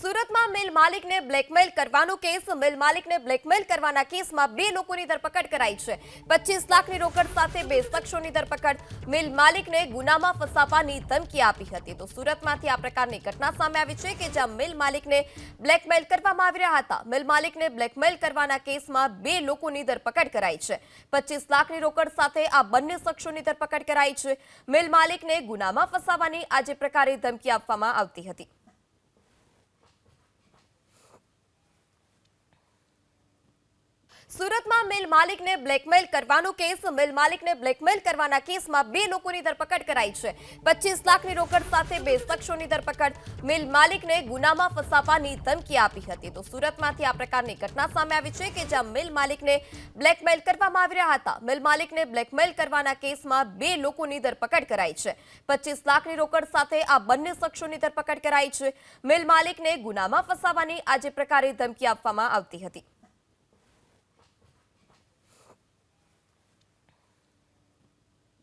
સુરતમાં મિલ માલિકને બ્લેકમેલ કરવાનો કેસ. મિલ માલિકને બ્લેકમેલ કરવાના કેસમાં બે લોકોની ધરપકડ કરાઈ છે. પચીસ લાખની રોકડ સાથે બે શખ્સોની ધરપકડ. મિલ માલિકને ગુનામાં ફસાવવાની ધમકી આપી હતી. તો સુરતમાંથી આ પ્રકારની ઘટના સામે આવી છે કે જ્યાં મિલ માલિકને બ્લેકમેલ કરવામાં આવી રહ્યા હતા. મિલ માલિકને બ્લેકમેલ કરવાના કેસમાં બે લોકોની ધરપકડ કરાઈ છે. પચીસ લાખની રોકડ સાથે આ બંને શખ્સોની ધરપકડ કરાઈ છે. મિલ માલિકને ગુનામાં ફસાવવાની આજે પ્રકારે ધમકી આપવામાં આવતી હતી. સુરતમાં મિલ માલિકને બ્લેકમેલ કરવાનો કેસ. મિલ માલિકને બ્લેકમેલ કરવાના કેસમાં બે લોકોની ધરપકડ કરાઈ છે. પચીસ લાખની રોકડ સાથે બે શખ્સોની ધરપકડ. મિલ માલિકને ગુનામાં ફસાવવાની ધમકી આપી હતી. તો સુરતમાંથી આ પ્રકારની ઘટના સામે આવી છે કે જ્યાં મિલ માલિકને બ્લેકમેલ કરવામાં આવી રહ્યા હતા. મિલ માલિકને બ્લેકમેલ કરવાના કેસમાં બે લોકોની ધરપકડ કરાઈ છે. પચીસ લાખની રોકડ સાથે આ બંને શખ્સોની ધરપકડ કરાઈ છે. મિલ માલિકને ગુનામાં ફસાવવાની આજે પ્રકારે ધમકી આપવામાં આવતી હતી.